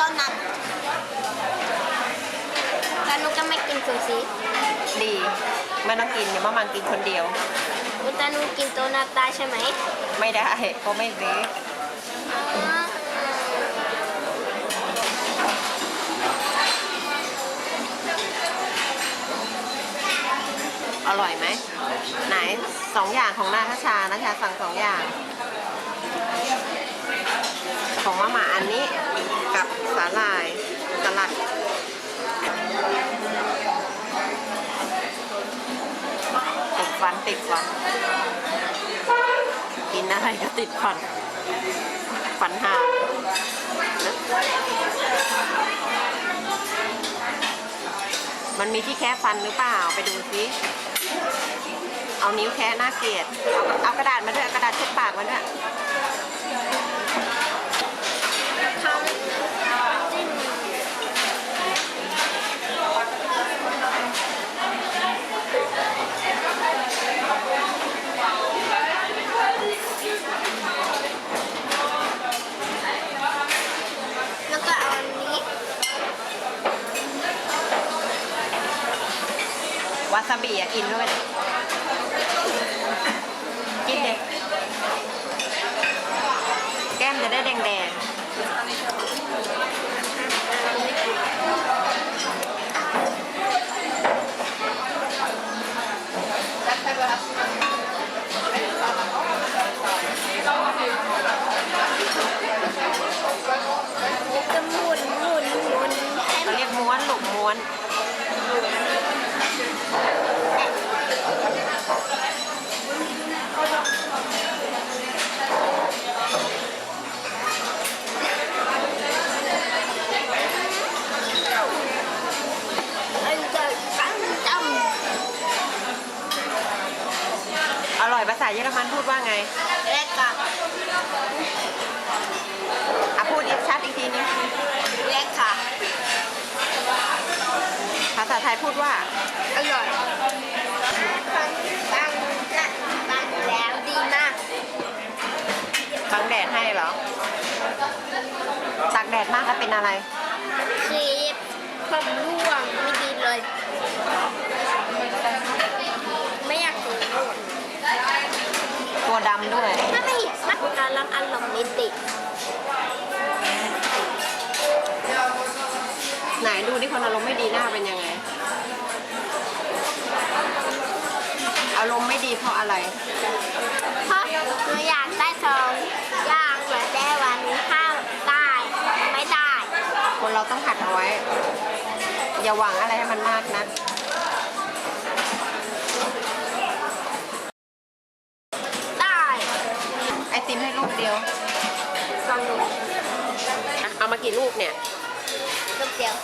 ตอนนั้นแล้วนุกจะไม่กินซูชิดีไม่ต้องกินอดี๋ยวมะมังกินคนเดียว อุตานุกินโตนาตาใช่ไหมไม่ได้เพราะไม่ดีออร่อยไหมไหนสองอย่างของนาทชานาทชาสั่งสองอย่าง ของมะหมาอันนี้กับสาหร่ายสลัดติดฟันติดฟัน กินอะไรก็ติดฟัน ฟันห่างมันมีที่แคะฟันหรือเปล่าไปดูซิ เอานิ้วแคะน่าเกลียดเอาเอากระดาษมาด้วยเอากระดาษเช็ดปากมาด้วยเขาจิ้มแล้วก็เอาอันนี้วาซาบิอะกินด้วยเลยกินเด็ แก้มจะได้แดงๆจะหมุนหมุนหมุนให้เขาเรียกม้วนลูกม้วนมัน อร่อยภาษาเยอรมันพูดว่าไงำและกับอะพูดอีกชัดอีกทีนึงและค่ะ ภาษาไทยพูดว่า อร่อยฟังฟังและฟังแล้วดีมากบังแดดให้เหรอตากแดดมากแล้วเป็นอะไรคลิปความร่วงไม่ดีเลย ไม่อยากรู้ ตัว ดำด้วย ถ้าไม่สักการลังอันหลงนิติ ไหนดูที่คนอารมณ์ไม่ดีหน้าเป็นยังไง อารมณ์ไม่ดีเพราะอะไร เพราะหนูอยากได้ทองย่างเหมือนแต่วันนี้ห้ามได้ไม่ได้ คนเราต้องหัดเอาไว้ อย่าหวังอะไรให้มันมากนะ ได้ ไอติม ให้ลูกเดียวลองดู เอามากี่ลูกเนี่ย ลูกเดียว